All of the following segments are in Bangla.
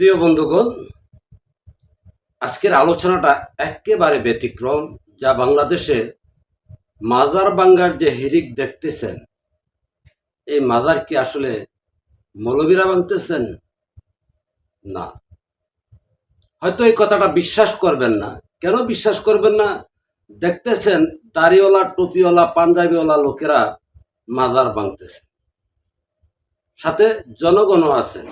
প্রিয় বন্ধুগণ, আজকের আলোচনাটা একেবারে ব্যতিক্রম, যা বাংলাদেশে মাজার বাঙ্গার যে হিরিক দেখতেছেন, এই মাজার কি আসলে মৌলবীরা ভাঙতেছেন? না। হয়তো এই কথাটা বিশ্বাস করবেন না। কেন বিশ্বাস করবেন না? দেখতেছেন দাড়িওয়ালা, টুপিওয়ালা, পাঞ্জাবিওয়ালা লোকেরা মাজার ভাঙতেছে। সাথে জনগণও আছেন।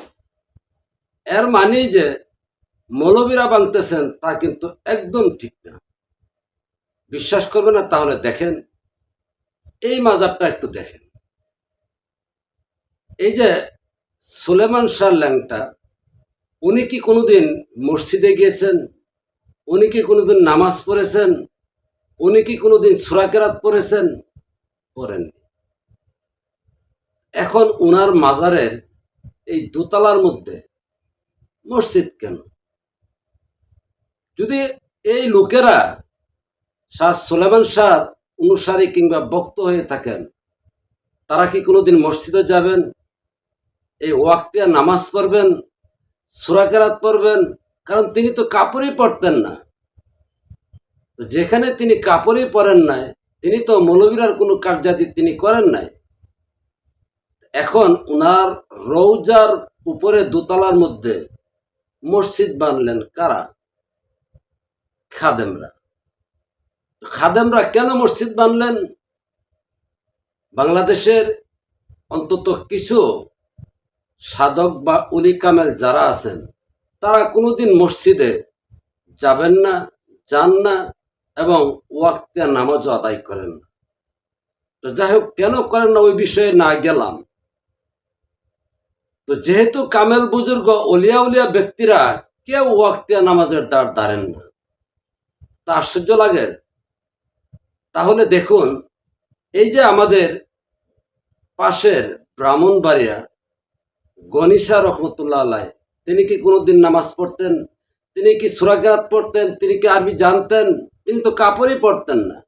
এর মানেই যে মৌলবীরা বাংতেছেন তা কিন্তু একদম ঠিক না। বিশ্বাস করবে না, তাহলে দেখেন, এই মাজারটা একটু দেখেন। এই যে সুলেমান শাহ ল্যাংটা, উনি কি কোনোদিন মসজিদে গিয়েছেন? উনি কি কোনোদিন নামাজ পড়েছেন? উনি কি কোনোদিন সুরাকেরাত পড়েছেন? পড়েননি। এখন উনার মাজারের এই দোতলার মধ্যে মসজিদ কেন? যদি এই লোকেরা শাহ সুলেমান শাহ অনুসারী কিংবা বক্ত হয়ে থাকেন, তারা কি কোনোদিন মসজিদে যাবেন? এই ওয়াক্তিয়া নামাজ পড়বেন? সুরাকেরাত পড়বেন? কারণ তিনি তো কাপড়ই পরতেন না। তো যেখানে তিনি কাপড়ই পরেন নাই, তিনি তো মৌলবীরার কোনো কার্যাদি তিনি করেন নাই। এখন উনার রৌজার উপরে দোতলার মধ্যে মসজিদ বানলেন কারা? খাদেমরা। খাদেমরা কেন মসজিদ বানলেন? বাংলাদেশের অন্তত কিছু সাধক বা উলি কামেল যারা আছেন, তারা কোনোদিন মসজিদে যাবেন না, যান না এবং ওয়াক্তে নামাজও আদায় করেন না। তো যাই হোক, কেন করেন না ওই বিষয়ে না গেলাম। তো যেহেতু কামেল বুজুর্গ অলিয়া উলিয়া ব্যক্তিরা কেউ ওয়াক্তিয়া নামাজের দ্বার দাঁড়েন না, তা আশ্চর্য লাগে। তাহলে দেখুন, এই যে আমাদের পাশের ব্রাহ্মণবাড়িয়া গনিশা রহমতুল্লাহ আলাই তিনি কি কোনোদিন নামাজ পড়তেন? তিনি কি সুরাকাত পড়তেন? তিনি কি আরবি জানতেন? তিনি তো কাপড়ই পড়তেন না।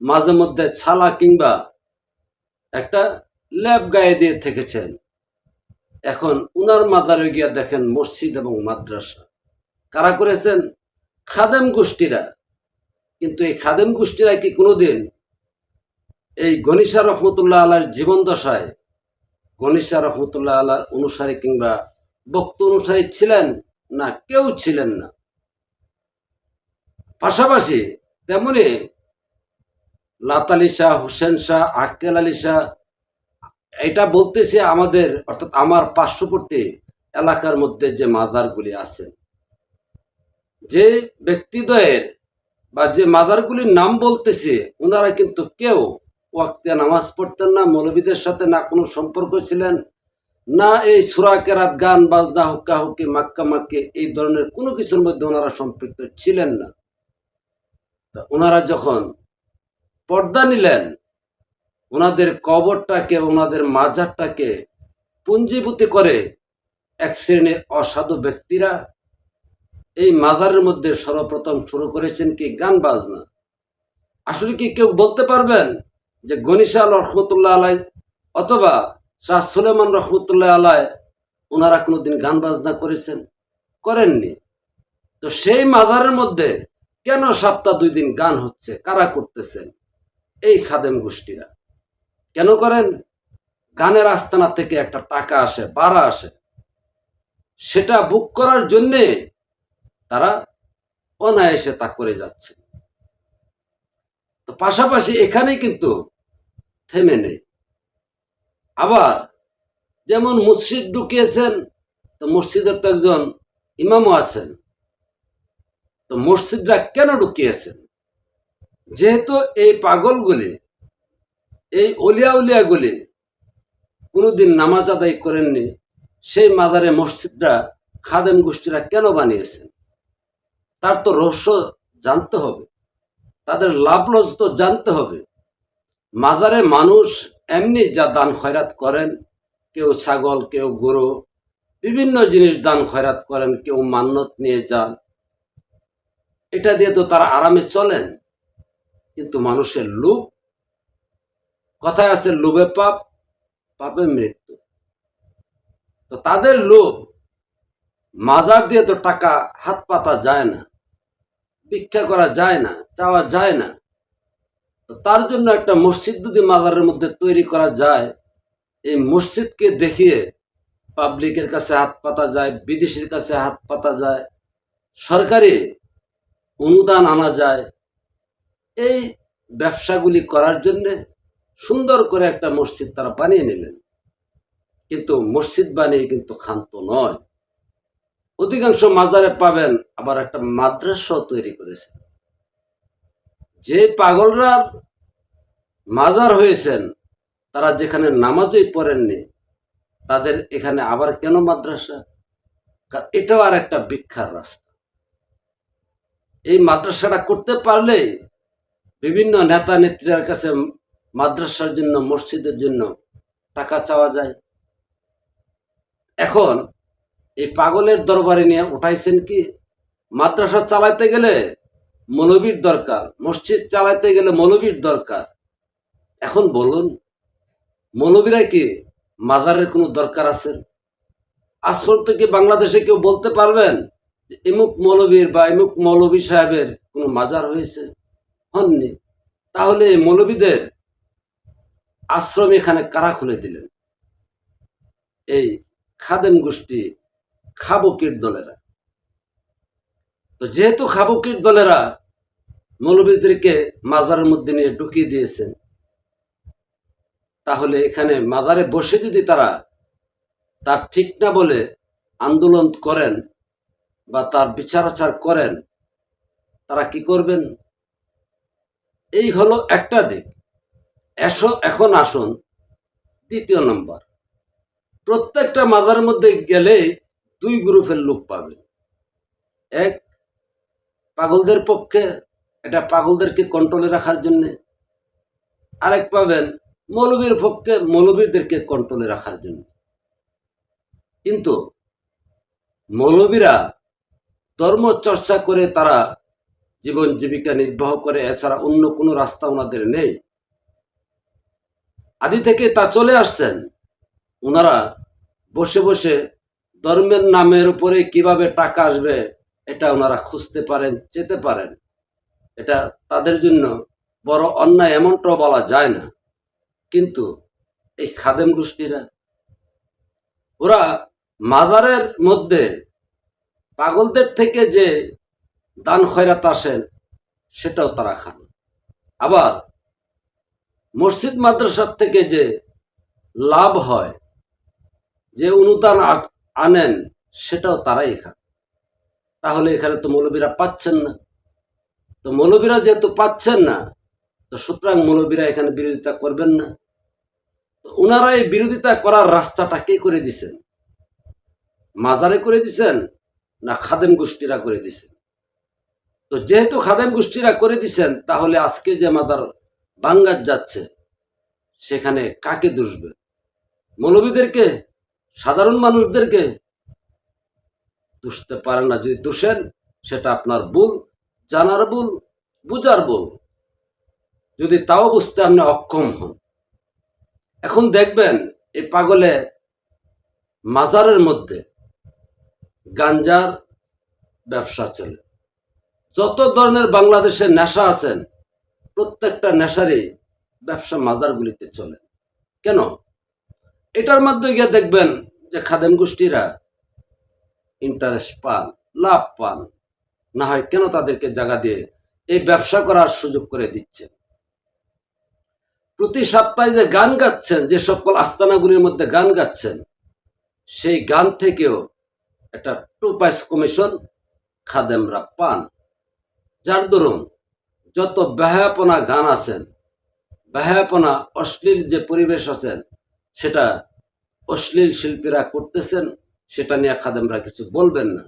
মাঝে মধ্যে ছালা কিংবা একটা ল্যাব গায়ে দিয়ে থেকেছেন। এখন উনার মাদারে গিয়া দেখেন মসজিদ এবং মাদ্রাসা। কারা করেছেন? খাদেম গোষ্ঠীরা। কিন্তু এই খাদেম গোষ্ঠীরা কি কোনোদিন এই গনিশা রহমতুল্লাহ আল্লাহর জীবন দশায় গনিশা রহমতুল্লাহ আলার অনুসারী কিংবা বক্ত অনুসারী ছিলেন না, কেউ ছিলেন না? পাশাপাশি তেমনি লাত আলী শাহ, হুসেন শাহ, আক্কেল আলী শাহ এটা বলতেছে আমাদের, অর্থাৎ আমার পার্শ্ববর্তী এলাকার মধ্যে যে মাদারগুলি আছেন যে ব্যক্তিদ্বয়ের বা যে মাদারগুলির নাম বলতেছে ওনারা কিন্তু কেউ ওয়াক্তিয়া নামাজ পড়তেন না, মৌলবীদের সাথে না কোনো সম্পর্ক ছিলেন, না এই সুরা কেরাত গান, বাজনা, হুক্কা হুকি মাক্কা মাক্কে, এই ধরনের কোনো কিছুর মধ্যে ওনারা সম্পৃক্ত ছিলেন না। ওনারা যখন পর্দা নিলেন ওনাদের কবরটাকে, ওনাদের মাজারটাকে পুঞ্জীভূতি করে এক শ্রেণির অসাধু ব্যক্তিরা এই মাজারের মধ্যে সর্বপ্রথম শুরু করেছেন কি? গান বাজনা। আসলে কি কেউ বলতে পারবেন যে গনিশাল রহমতুল্লাহ আলাই অথবা শাহ সুলেমান রহমতুল্লাহ আলাই ওনারা কোনোদিন গান বাজনা করেছেন? করেননি। তো সেই মাজারের মধ্যে কেন সপ্তাহ দুই দিন গান হচ্ছে? কারা করতেছেন? এই খাদেম গোষ্ঠীরা। কেন করেন? গানের আস্তানা থেকে একটা টাকা আসে বাড়া আসে। সেটা বুক করার জন্যে তারা অনায়াসে তা করে যাচ্ছে। তো পাশাপাশি এখানে কিন্তু থেমে নেই। আবার যেমন মসজিদ ঢুকিয়েছেন, তো মসজিদের তো একজন ইমামও আছেন। তো মসজিদরা কেন ঢুকিয়েছেন? যেহেতু এই পাগলগুলি এই অলিয়া উলিয়াগুলি কোনোদিন নামাজ আদায় করেননি। সেই মাদারে মসজিদরা খাদেম গোষ্ঠীরা কেন বানিয়েছেন? তার তো রহস্য জানতে হবে। তাদের লাভ লস তো জানতে হবে। মাজারে মানুষ এমনি যা দান খয়রাত করেন, কেউ ছাগল, কেউ গরু, বিভিন্ন জিনিস দান খয়রাত করেন, কেউ মান্যত নিয়ে যান। এটা দিয়ে তো তারা আরামে চলেন। কিন্তু মানুষের লোভ কথায় আছে, লোভে পাপ, পাপে মৃত্যু। তো তাদের লোভ, মাজার দিয়ে তো টাকা হাত পাতা যায় না, ভিক্ষা করা যায় না, চাওয়া যায় না। তো তার জন্য একটা মসজিদ যদি মাজারের মধ্যে তৈরি করা যায়, এই মসজিদকে দেখিয়ে পাবলিকের কাছে হাত পাতা যায়, বিদেশির কাছে হাত পাতা যায়, সরকারি অনুদান আনা যায়, এই ব্যবসাগুলি করার জন্য সুন্দর করে একটা মসজিদ তারা বানিয়ে নিলেন। কিন্তু মসজিদ বানিয়ে কিন্তু ক্ষান্ত নয়। অধিকাংশ মাজারে পাবেন আবার একটা মাদ্রাসাও তৈরি করেছে। যে পাগলরা মাজার হয়েছেন, তারা যেখানে নামাজই পড়েননি, তাদের এখানে আবার কেন মাদ্রাসা? কারণ এটাও আর একটা ভিক্ষার রাস্তা। এই মাদ্রাসাটা করতে পারলে বিভিন্ন নেতা নেত্রীর কাছে মাদ্রাসার জন্য, মসজিদের জন্য টাকা চাওয়া যায়। এখন এই পাগলের দরবারে নিয়ে উঠাইছেন কি? মাদ্রাসা চালাইতে গেলে মৌলবীর দরকার, মসজিদ চালাইতে গেলে মৌলবীর দরকার। এখন বলুন, মৌলবীরা কি মাজারের কোনো দরকার আছে? আজ পর্যন্ত কি বাংলাদেশে কেউ বলতে পারবেন যে এমুক মৌলবীর বা ইমুক মৌলবী সাহেবের কোনো মাজার হয়েছে? হননি। তাহলে এই মৌলবীদের আশ্রম এখানে কারা খুলে দিলেন? এই খাদেম গোষ্ঠী খাবকির দলেরা। তো যেহেতু খাবকির দলেরা মৌলবীদেরকে মাজারের মধ্যে নিয়ে ঢুকিয়ে দিয়েছেন, তাহলে এখানে মাজারে বসে যদি তারা তার ঠিক না বলে আন্দোলন করেন বা তার বিচার আচার করেন, তারা কি করবেন? এই হলো একটা দিক। এসো, এখন আসুন। দ্বিতীয় নম্বর। প্রত্যেকটা মাজারের মধ্যে গেলে দুই গ্রুপের লোক পাবেন। এক, পাগলদের পক্ষে, এটা পাগলদেরকে কন্ট্রোলে রাখার জন্যে। আরেক পাবেন মৌলবীর পক্ষে, মৌলবীদেরকে কন্ট্রোলে রাখার জন্য। কিন্তু মৌলবীরা ধর্ম চর্চা করে তারা জীবন জীবিকা নির্বাহ করে, এছাড়া অন্য কোনো রাস্তা ওনাদের নেই। আদি থেকে তা চলে আসছেন। ওনারা বসে বসে ধর্মের নামের উপরে কীভাবে টাকা আসবে, এটা ওনারা খুঁজতে পারেন, যেতে পারেন। এটা তাদের জন্য বড় অন্যায় এমনটাও বলা যায় না। কিন্তু এই খাদেম গোষ্ঠীরা, ওরা মাজারের মধ্যে পাগলদের থেকে যে দান খয়রাত আসেন, সেটাও তারা খান। আবার মসজিদ মাদ্রাসার থেকে যে লাভ হয়, যে অনুদান আনেন, সেটাও তারাই খান তাহলে এখানে তো মৌলবীরা পাচ্ছেন না। তো মৌলবীরা যেহেতু পাচ্ছেন না, তো সুতরাং মৌলবীরা এখানে বিরোধিতা করবেন না। তো ওনারা এই বিরোধিতা করার রাস্তাটা কে করে দিছেন? মাজারে করে দিছেন না খাদেম গোষ্ঠীরা করে দিছেন? তো যেহেতু খাদেম গোষ্ঠীরা করে দিছেন, তাহলে আজকে যে মাজার বাঙ্গার যাচ্ছে, সেখানে কাকে দুষবে? মৌলবীদেরকে সাধারণ মানুষদেরকে দুষতে পারেন না। যদি দোষেন, সেটা আপনার ভুল, জানার ভুল, বুঝার ভুল। যদি তাও বুঝতে আপনি অক্ষম হন। এখন দেখবেন, এই পাগলে মাজারের মধ্যে গাঞ্জার ব্যবসা চলে। যত ধরনের বাংলাদেশের নেশা আছেন প্রত্যেকটা নেশারই ব্যবসা মাজারগুলিতে চলে। কেন? এটার মাধ্যমে গিয়ে দেখবেন যে খাদেম গোষ্ঠীরা ইন্টারেস্ট পান, লাভ পান। না হয় কেন তাদেরকে জায়গা দিয়ে এই ব্যবসা করার সুযোগ করে দিচ্ছে প্রতি সপ্তাহে যে গান গাচ্ছেন, যে সকল আস্তানাগুলির মধ্যে গান গাচ্ছেন, সেই গান থেকেও একটা টু পাইস কমিশন খাদেমরা পান। যার দরুন যত ব্যাহাপনা গান আছেন ব্যাহাপনা অশ্লীল যে পরিবেশ আছেন, সেটা অশ্লীল শিল্পীরা করতেছেন, সেটা নিয়ে খাদেমরা কিছু বলবেন না।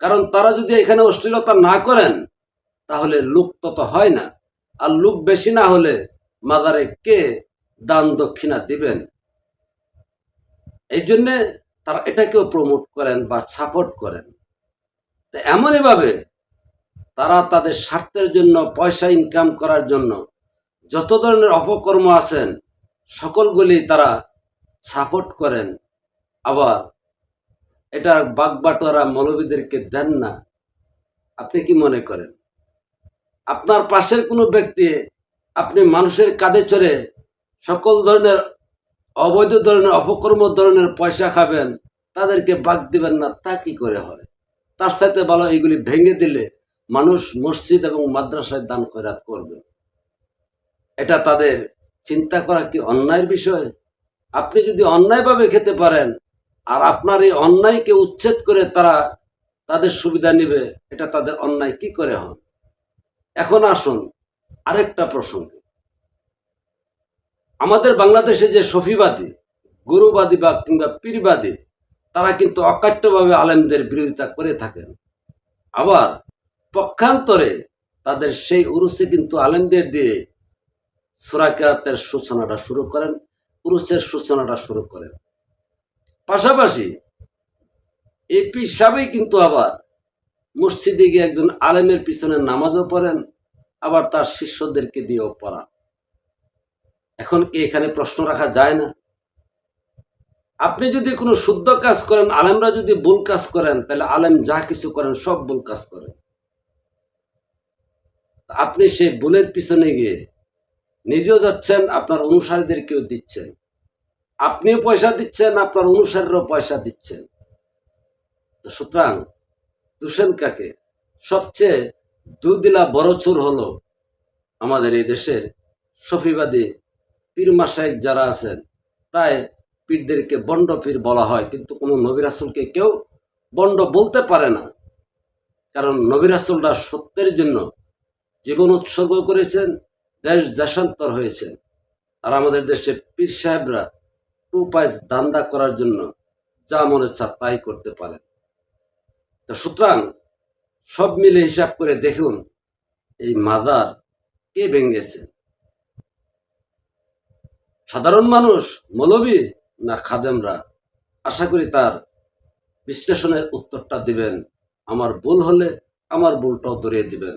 কারণ তারা যদি এখানে অশ্লীলতা না করেন, তাহলে লোক তত হয় না। আর লোক বেশি না হলে মাজারে কে দান দক্ষিণা দিবেন? এই জন্যে তারা এটাকেও প্রমোট করেন বা সাপোর্ট করেন। তো এমনইভাবে তারা তাদের স্বার্থের জন্য পয়সা ইনকাম করার জন্য যত ধরনের অপকর্ম আছেন, সকলগুলি তারা সাপোর্ট করেন। আবার এটা বাগবাটোয়ারা মৌলবীদেরকে দেন না। আপনি কি মনে করেন? আপনার পাশের কোনো ব্যক্তি আপনি মানুষের কাঁধে চড়ে সকল ধরনের অবৈধ ধরনের, অপকর্ম ধরনের পয়সা খাবেন, তাদেরকে বাদ দিবেন না, তা কি করে হয়? তার সাথে ভালো এইগুলি ভেঙে দিলে মানুষ মসজিদ এবং মাদ্রাসায় দান খয়রাত করবে। এটা তাদের চিন্তা করা কি অন্যায়ের বিষয়? আপনি যদি অন্যায়ভাবে খেতে পারেন, আর আপনার এই অন্যায়কে উচ্ছেদ করে তারা তাদের সুবিধা নেবে, এটা তাদের অন্যায় কি করে হন এখন আসুন আরেকটা প্রসঙ্গে। আমাদের বাংলাদেশে যে সফিবাদী, গুরুবাদী বা কিংবা পীরবাদী, তারা কিন্তু অকাট্যভাবে আলেমদের বিরোধিতা করে থাকেন। আবার পক্ষান্তরে তাদের সেই উরুসে কিন্তু আলেমদের দিয়ে সুরাকাতের সূচনাটা শুরু করেন, উরুসের সূচনাটা শুরু করেন। পাশাপাশি এই পীর সাহেবই কিন্তু আবার মসজিদে গিয়ে একজন আলেমের পিছনে নামাজও পড়েন, আবার তার শিষ্যদেরকে দিয়েও পড়ান। এখন কি এখানে প্রশ্ন রাখা যায় না? আপনি যদি কোনো শুদ্ধ কাজ করেন, আলেমরা যদি ভুল কাজ করেন, তাহলে আলেম যা কিছু করেন, সব ভুল কাজ করেন। আপনি সেই ভুলের পিছনে গিয়ে নিজেও যাচ্ছেন, আপনার অনুসারীদেরকেও দিচ্ছেন। আপনিও পয়সা দিচ্ছেন, আপনার অনুসারীরাও পয়সা দিচ্ছেন। তো সুতরাং তুষেন কাকে? সবচেয়ে দুদিলা বড় চোর হলো আমাদের এই দেশের সফিবাদী পীর মাসাইক যারা আছেন। তাই পীরদেরকে বন্ড পীর বলা হয়, কিন্তু কোনো নবী রাসুলকে কেউ বন্ড বলতে পারে না। কারণ নবী রাসুলরা সত্যের জন্য জীবন উৎসর্গ করেছেন, দেশ দেশান্তর হয়েছেন। আর আমাদের দেশে পীর সাহেবরা টু পাইস দান্দা করার জন্য যা মনে চা তাই করতে পারেন। তো সুতরাং সব মিলে হিসাব করে দেখুন এই মাদার কে ভেঙেছেন সাধারণ মানুষ, মৌলবী না খাদেমরা, আশা করি তার বিশ্লেষণের উত্তরটা দিবেন। আমার ভুল হলে আমার ভুলটাও ধরিয়ে দিবেন।